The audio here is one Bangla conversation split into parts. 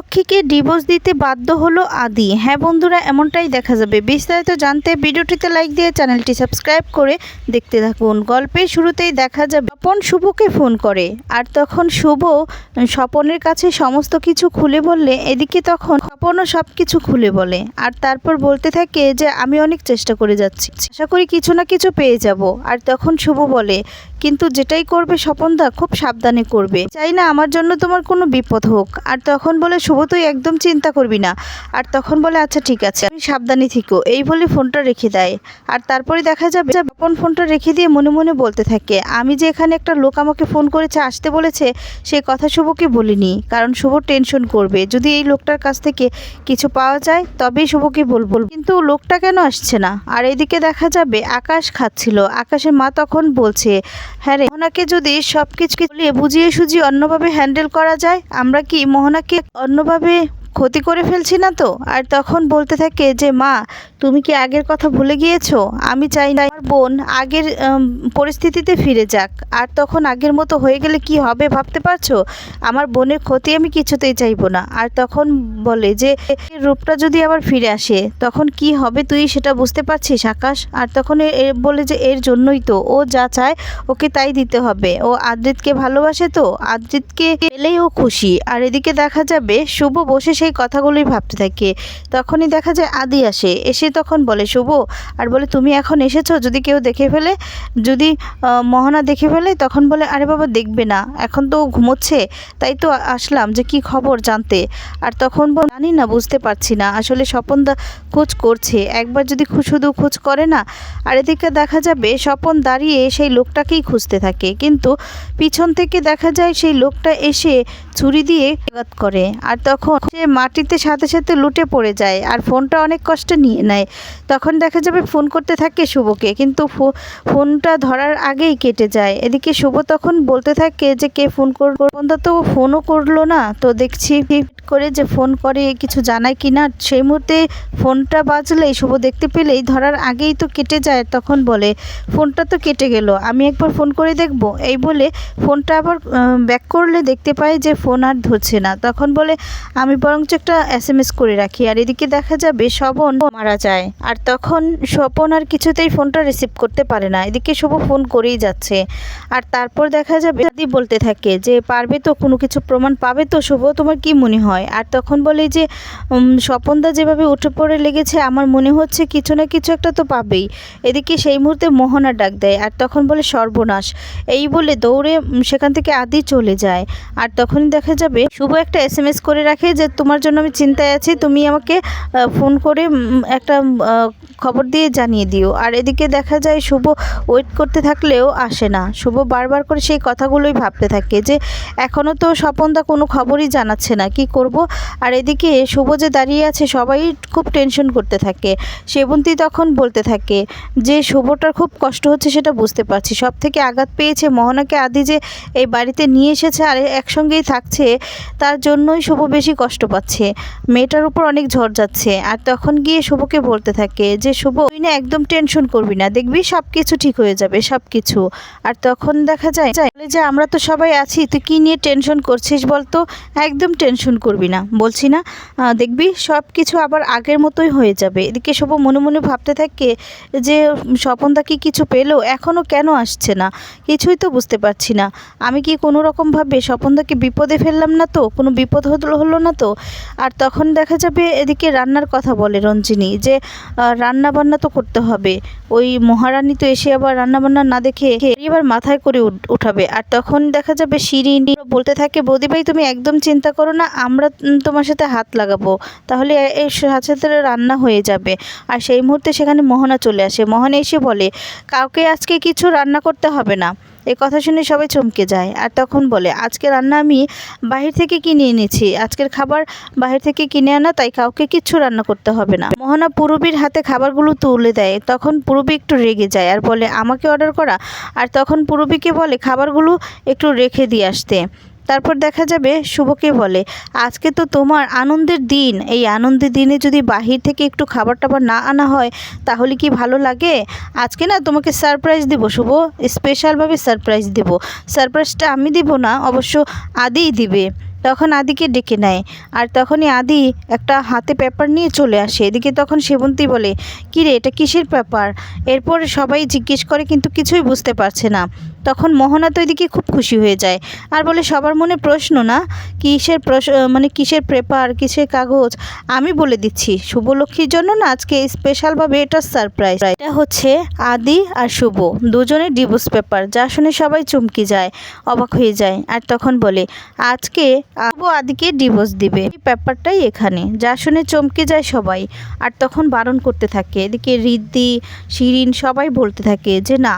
শুভলক্ষ্মীকে ডিভোর্স দিতে বাধ্য হলো আদি। হ্যাঁ বন্ধুরা, এমনটাই দেখা যাবে। বিস্তারিত জানতে ভিডিওটিতে লাইক দিয়ে চ্যানেলটি সাবস্ক্রাইব করে দেখতে থাকুন। গল্পের শুরুতেই দেখা যাবে, স্বপন শুভকে ফোন করে। আর তখন শুভ স্বপনের কাছে সমস্ত কিছু খুলে বললে, এদিকে তখন স্বপনও সব কিছু খুলে বলে। আর তারপর বলতে থাকে যে, আমি অনেক চেষ্টা করে যাচ্ছি। আশা করি কিছু না কিছু পেয়ে যাব। আর তখন শুভ বলে, কিন্তু যেটাই করবে স্বপনদা, খুব সাবধানে করবে। চাই না আমার জন্য তোমার কোনো বিপদ হোক। আর তখন বলে শুভ, তুই একদম চিন্তা করবি না। আর তখন বলে আচ্ছা ঠিক আছে আমি সাবধানে থেকো। এই বলে ফোনটা রেখে দেয়। আর তারপরে দেখা যাবে যে স্বপন ফোনটা রেখে দিয়ে মনে মনে বলতে থাকে, আমি যে এখানে একটা লোক আমাকে ফোন করেছে, আসতে বলেছে সেই কথা শুভকে বলিনি, কারণ শুভ টেনশন করবে। যদি এই লোকটার কাছ থেকে কিছু পাওয়া যায়, তবেই শুভকে বলব। কিন্তু লোকটা কেন আসছে না? আর এদিকে দেখা যাবে, আকাশ খাচ্ছিল। আকাশের মা তখন বলছে হ্যাঁ রে, মোহনাকে যদি সব কিছু বুঝিয়ে সুঝিয়ে অন্যভাবে হ্যান্ডেল করা যায়, আমরা কি মোহনাকে অন্যভাবে ক্ষতি করে ফেলছি না তো? আর তখন বলতে থাকে যে, মা, তুমি কি আগের কথা ভুলে গিয়েছো? আমি চাই না আমার বোন আগের পরিস্থিতিতে ফিরে যাক। আর তখন আগের মতো হয়ে গেলে কি হবে ভাবতে পারছ? আমার বোনের ক্ষতি আমি কিছুতেই চাইব না। আর তখন বলে যে রূপটা যদি আবার ফিরে আসে, তখন কি হবে তুই সেটা বুঝতে পারছিস, আকাশ? আর তখন বলে যে, এর জন্যই তো। ও যা চায়, ওকে তাই দিতে হবে। ও আদ্রিতকে ভালোবাসে তো? আদ্রিতকে পেলেই ও খুশি। আর এদিকে দেখা যাবে, শুভ বসে সেই কথাগুলোই ভাবতে থাকে। তখনই দেখা যায় আদি আসে। এসে তখন বলে, শুভ। আর বলে, তুমি এখন এসেছ? যদি কেউ দেখে ফেলে, যদি মহানা দেখে ফেলে, তখন বলে, আরে বাবা, দেখবে না। এখন তো ঘুমোচ্ছে। তাই তো আসলাম যে কি খবর জানতে। আর তখন বল, জানি না, বুঝতে পারছি না। আসলে স্বপনদা খোঁজ করছে। একবার যদি শুধু খোঁজ করে না? আর এদিকে দেখা যাবে, স্বপন দাঁড়িয়ে সেই লোকটাকেই খুঁজতে থাকে। কিন্তু পিছন থেকে দেখা যায়, সেই লোকটা এসে ছুরি দিয়ে আঘাত করে। আর তখন সে মাটিতে সাথে সাথে লুটে পড়ে যায় আর ফোনটা অনেক কষ্টে নিয়ে নেয়। তখন দেখা যাবে ফোন করতে থাকে শুভকে, কিন্তু ফোনটা ধরার আগেই কেটে যায়। এদিকে শুভ তখন বলতে থাকে যে, কে ফোন করব তো ফোনও করল না। তো দেখছি করে যে ফোন করে, কিছু জানায় কি না, সেই মুহূর্তে ফোনটা বাজলেই শুভ দেখতে পেলেই ধরার আগেই তো কেটে যায়, তখন বলে, ফোনটা তো কেটে গেল, আমি একবার ফোন করে দেখব। এই বলে ফোনটা আবার ব্যাক করলে দেখতে পাই যে ফোন আর ধরছে না। তখন বলে, আমি বরঞ্চ একটা এস এম এস করে রাখি। আর এদিকে দেখা যাবে স্বপন মারা যায়। আর তখন স্বপন আর কিছুতেই ফোনটা রিসিভ করতে পারে না। এদিকে শুভ ফোন করেই যাচ্ছে। আর তারপর দেখা যাবে দাদি বলতে থাকে যে, পারবে তো, কোনো কিছু প্রমাণ পাবে তো, শুভ? তোমার কি মনে হয়? আর তখন বলে যে স্বপনদা যেভাবে উঠে পড়ে লেগেছে, আমার মনে হচ্ছে কিছু না কিছু একটা তো পাবেই। এদিকে সেই মুহূর্তে মোহনা ডাক দেয়। আর তখন বলে, সর্বনাশ। এই বলে দৌড়ে সেখান থেকে আদি চলে যায়। আর তখনই দেখা যাবে, শুভ একটা এস এম এস করে রাখে যে, তোমার জন্য আমি চিন্তায় আছি, তুমি আমাকে ফোন করে একটা খবর দিয়ে জানিয়ে দিও। আর এদিকে দেখা যায় শুভ ওয়েট করতে থাকলেও আসে না। শুভ বারবার করে সেই কথাগুলোই ভাবতে থাকে যে এখনও তো স্বপনদা কোনো খবরই জানাচ্ছে না, কি করব? আর এদিকে শুভ যে দাঁড়িয়ে আছে, সবাই খুব টেনশন করতে থাকে। সেবন্তী তখন বলতে থাকে যে, শুভটার খুব কষ্ট হচ্ছে সেটা বুঝতে পারছি। সব থেকে আঘাত পেয়েছে মোহনাকে আদি যে এই বাড়িতে নিয়ে এসেছে আর একসঙ্গেই থাকছে, তার জন্যই শুভ বেশি কষ্ট পাচ্ছে। মেয়েটার উপর অনেক ঝড় যাচ্ছে। আর তখন গিয়ে শুভকে বলতে থাকে যে, শুভ, তুই না একদম টেনশন করবি না। দেখবি সব কিছু ঠিক হয়ে যাবে সব কিছু আর তখন দেখা যায়, বলে যে, আমরা তো সবাই আছি, তুই কী নিয়ে টেনশন করছিস বলতো? একদম টেনশন করবি না। বলছি, না দেখবি সব কিছু আবার আগের মতোই হয়ে যাবে। এদিকে শুভ মনে মনে ভাবতে থাকে যে স্বপনদা কি কিছু পেল? এখনও কেন আসছে না? কিছুই তো বুঝতে পারছি না। আমি কি কোনো রকমভাবে স্বপনদাকে বিপদে ফেললাম না তো? কোনো বিপদ হলো না তো? আর তখন দেখা যাবে এদিকে রান্নার কথা বলে রঞ্জিনী যে রান্না বান্না তো করতে হবে। ওই মহারানী তো এসে আবার রান্না বান্না না দেখে এবার মাথায় করে উঠ- উঠাবে। আর তখন দেখা যাবে শিরিন বলতে থাকে, বৌদি ভাই, তুমি একদম চিন্তা করো না, আমরা তোমার সাথে হাত লাগাবো। তাহলে এই সাথে সাথে রান্না হয়ে যাবে। আর সেই মুহূর্তে সেখানে মোহনা চলে আসে। মোহনা এসে বলে, কাউকে আজকে কিছু রান্না করতে হবে না। এই কথা শুনে সবাই চমকে যায় আর তখন বলে, আজকে রান্না আমি বাহির থেকে কিনে এনেছি। আজকের খাবার বাহির থেকে কিনে আনা, তাই কাউকে কিচ্ছু রান্না করতে হবে না। মোহনা পুরবীর হাতে খাবারগুলো তুলে দেয়। তখন পুরবী একটু রেগে যায় আর বলে, আমাকে অর্ডার করা। আর তখন পুরবীকে বলে, খাবারগুলো একটু রেখে দিয়ে আসতে। তারপর দেখা যাবে শুভকে বলে, আজকে তো তোমার আনন্দের দিন। এই আনন্দের দিনে যদি বাহির থেকে একটু খাবার টাবার না আনা হয়, তাহলে কি ভালো লাগে? আজকে না তোমাকে সারপ্রাইজ দেবো শুভ, স্পেশালভাবে সারপ্রাইজ দেবো। সারপ্রাইজটা আমি দিব না, অবশ্য আদিই দিবে। তখন আদিকে ডেকে নেয়। আর তখনই আদি একটা হাতে পেপার নিয়ে চলে আসে। এদিকে তখন সেবন্তী বলে কী রে এটা কিসের পেপার? এরপর সবাই জিজ্ঞেস করে, কিন্তু কিছুই বুঝতে পারছে না। তখন মোহনা তো এদিকে খুব খুশি হয়ে যায়। আর বলে, সবার মনে প্রশ্ন না, কিসের মানে কিসের পেপার, কিসের কাগজ? আমি বলে দিচ্ছি, শুভলক্ষ্মীর জন্য না, আজকে স্পেশালভাবে এটা সারপ্রাইজ এটা হচ্ছে আদি আর শুভ দুজনের ডিভোর্স পেপার যা শুনে সবাই চমকে যায়, অবাক হয়ে যায়। আর তখন বলে, আজকে আবু আদিকে ডিভোর্স দিবে। এই পেপারটাই এখানে, যা শুনে চমকে যায় সবাই। আর তখন বারণ করতে থাকে, এদিকে রিদ্ধি শিরিন সবাই বলতে থাকে যে, না,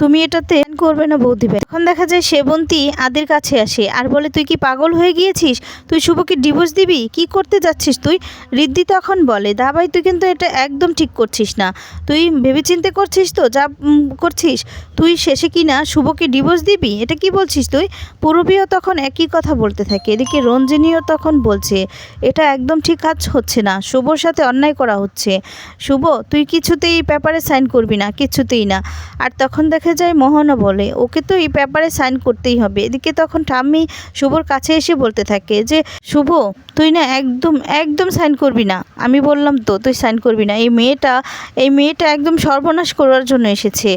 তুমি এটাতে করবে না বৌদি ভাই এখন দেখা যায় সেবন্তী আদির কাছে আসে আর বলে, তুই কি পাগল হয়ে গিয়েছিস? তুই শুভকে ডিভোর্স দিবি? কি করতে যাচ্ছিস তুই? রিদ্ধি তখন বলে, দা ভাই, তুই কিন্তু এটা একদম ঠিক করছিস না। তুই ভেবেচিন্তে করছিস তো, যা করছিস। তুই শেষে কি না শুভকে ডিভোর্স দিবি? এটা কি বলছিস তুই? পূরবীও তখন একই কথা বলতে থাকে। এদিকে রঞ্জিনীও তখন বলছে, এটা একদম ঠিক কাজ হচ্ছে না। শুভর সাথে অন্যায় করা হচ্ছে। শুভ, তুই কিছুতেই পেপারে সাইন করবি না, কিছুতেই না। আর তখন দেখা যায় মোহনও বলে। ওকে তো এই ব্যাপারে সাইন করতেই হবে। এদিকে তখন ঠাম্মি শুভর কাছে এসে বলতে থাকে যে, শুভ, তুই না একদম একদম সাইন করবি না। আমি বললাম, তো, তুই সাইন করবি না? এই মেয়েটা এই মেয়েটা একদম সর্বনাশ করার জন্য এসেছে।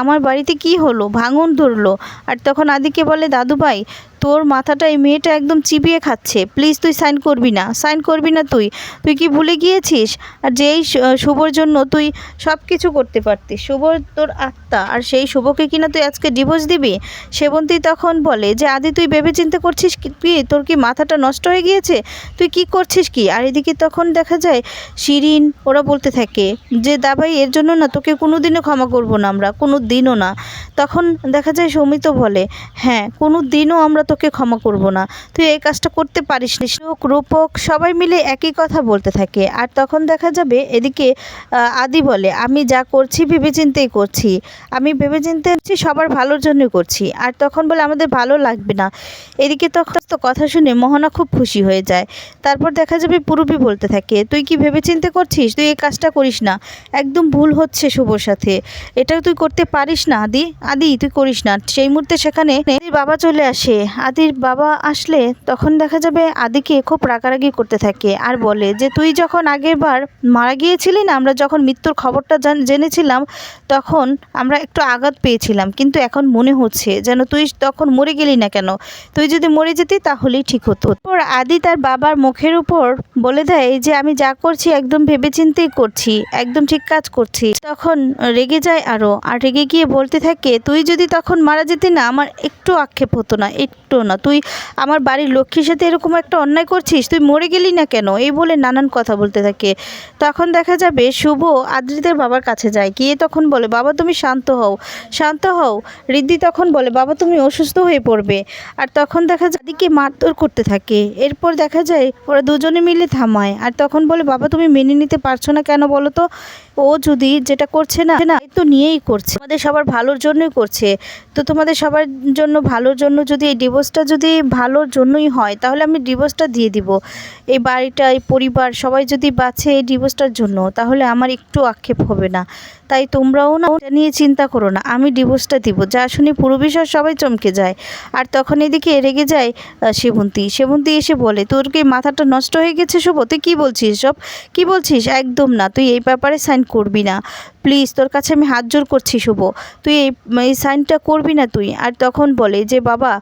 আমার বাড়িতে কি হলো? ভাঙন ধরলো? আর তখন আদিকে বলে দাদু ভাই তোর মাথাটা এই মেয়েটা একদম চিবিয়ে খাচ্ছে। প্লিজ তুই সাইন করবি না। সাইন করবি না তুই। তুই কি ভুলে গিয়েছিস? আর যেই শুভর জন্য তুই সব কিছু করতে পারতিস। শুভ তোর আত্মা। আর সেই শুভকে কিনা তুই আজকে ডিভোর্স দিবি? সেবন্তী তখন বলে যে, আদি, তুই ভেবে চিন্তা করছিস কি কি? তোর কি মাথাটা নষ্ট হয়ে গিয়েছে? তুই কি করছিস কি? আর এদিকে তখন দেখা যায় শিরিন, ওরা বলতে থাকে যে দাবাই এর জন্য না তোকে কোনো দিনও ক্ষমা করব না আমরা। কোনো দিনও না। তখন দেখা যায় সৌমিত বলে হ্যাঁ কোনো দিনও আমরা তোকে ক্ষমা করব না। তুই এই কাজটা করতে পারিস নি। লোক, রূপক সবাই মিলে একই কথা বলতে থাকে। আর তখন দেখা যাবে এদিকে আদি বলে, আমি যা করছি ভেবেচিন্তেই করছি। আমি ভেবেচিন্তে সবার ভালোর জন্যই করছি। আর তখন বলে, আমাদের ভালো লাগবে না। এদিকে তখন তো কথা শুনে মোহনা খুব খুশি হয়ে যায়। তারপর দেখা যাবে পুরবি বলতে থাকে, তুই কি ভেবেচিন্তে করছিস? তুই এই কাজটা করিস না। একদম ভুল হচ্ছে শুভর সাথে। এটা তুই করতে পারিস না, আদি? আদি, তুই করিস না। সেই মুহূর্তে সেখানে বাবা চলে আসে। আদির বাবা আসলে তখন দেখা যাবে আদিকে খুব রাগারাগি করতে থাকে আর বলে যে, তুই যখন আগের বার মারা গিয়েছিলি না, আমরা যখন মৃত্যুর খবরটা জেনেছিলাম, তখন আমরা একটু আঘাত পেয়েছিলাম। কিন্তু এখন মনে হচ্ছে যেন তুই তখন মরে গেলি না কেন? তুই যদি মরে যেতি তাহলেই ঠিক হতো। ওর আদি তার বাবার মুখের উপর বলে দেয় যে, আমি যা করছি একদম ভেবেচিন্তেই করছি, একদম ঠিক কাজ করছি। তখন রেগে যায় আরও, আর রেগে গিয়ে বলতে থাকে, তুই যদি তখন মারা যেতি না, আমার একটু আক্ষেপ হতো না, একটু না। তুই আমার বাড়ির লক্ষ্মীর সাথে এরকম একটা অন্যায় করছিস, তুই মরে গেলি না কেন? এই বলে নানান কথা বলতে থাকে। তখন দেখা যাবে শুভ আদ্রিতের বাবার কাছে যায়। গিয়ে তখন বলে, বাবা, তুমি শান্ত হও। শান্ত হও? রিদ্ধি তখন বলে, বাবা, তুমি অসুস্থ হয়ে পড়বে। আর তখন দেখা যায় দিকে মারধর করতে থাকে। এরপর দেখা যায়, ওরা দুজনে মিলে থামায়। আর তখন বলে, বাবা, তুমি মেনে নিতে পারছ না কেন বলো তো? ও যদি যেটা করছে না না তো নিয়েই করছে। আমাদের সবার ভালোর জন্যই করছে। তো তোমাদের সবার জন্য, ভালোর জন্য যদি এই ডিভোর্সটা যদি ভালোর জন্যই হয়, তাহলে আমি ডিভোর্সটা দিয়ে দিব। এই বাড়িটা, এই পরিবার, সবাই যদি বাঁচে এই ডিভোর্সটার জন্য, তাহলে আমার একটু আক্ষেপ হবে না। তাই তোমরাও না এটা নিয়ে চিন্তা করো না। আমি ডিভোর্সটা দিব। যা শুনে পুরো বিষয় সবাই চমকে যায়। আর তখন এদিকে রেগে যায় সেবন্তী। সেবন্তী এসে বলে, তোর কি মাথাটা নষ্ট হয়ে গেছে শুভ? তুই কী বলছিস সব কি বলছিস? একদম না। তুই এই ব্যাপারে সাইন করবি না। প্লিজ, তোর কাছে আমি হাত জোর করছি শুভ। তুই এই সাইনটা করবি না তুই। আর তখন বলে যে, বাবা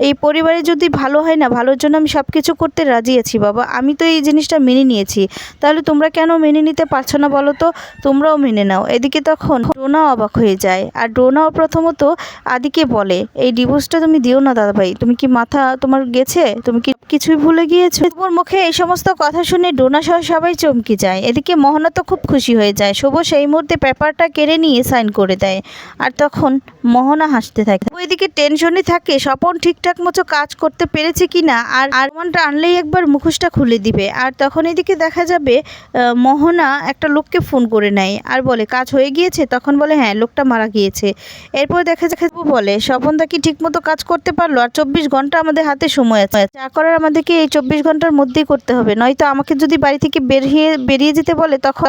এই পরিবারে যদি ভালো হয় না, ভালোর জন্য আমি সব কিছু করতে রাজি আছি বাবা। আমি তো এই জিনিসটা মেনে নিয়েছি। তাহলে তোমরা কেন মেনে নিতে পারছ না বলো তো? তোমরাও মেনে নাও। এদিকে তখন ডোনাও অবাক হয়ে যায়। আর ডোনাও প্রথমত আদিকে বলে, এই ডিভোর্সটা তুমি দিও না দাদাভাই। তুমি কি মাথা তোমার গেছে? তুমি কি কিছুই ভুলে গিয়েছো? তোমার মুখে এই সমস্ত কথা শুনে ডোনা সহ সবাই চমকে যায়। এদিকে মোহনা তো খুব খুশি হয়ে যায়। শুভ সেই মুহূর্তে পেপারটা কেড়ে নিয়ে সাইন করে দেয়। আর তখন মোহনা হাসতে থাকে। ওইদিকে টেনশনে থাকে। স্বপন ঠিকঠাক মতো কাজ করতে পেরেছে কিনা আর আরমানটা আনলেই একবার মুখোশটা খুলে দিবে। আর তখন এদিকে দেখা যাবে মোহনা একটা লোককে ফোন করে নেয় আর বলে, কাজ হয়ে গিয়েছে? তখন বলে হ্যাঁ লোকটা মারা গিয়েছে। এরপর দেখা ও বলে, স্বপনদা কি ঠিকমতো কাজ করতে পারল? আর চব্বিশ ঘণ্টা আমাদের হাতে সময় আছে। যা করার আমাদেরকে এই চব্বিশ ঘণ্টার মধ্যেই করতে হবে। নয়তো আমাকে যদি বাড়ি থেকে বেরিয়ে বেরিয়ে যেতে বলে, তখন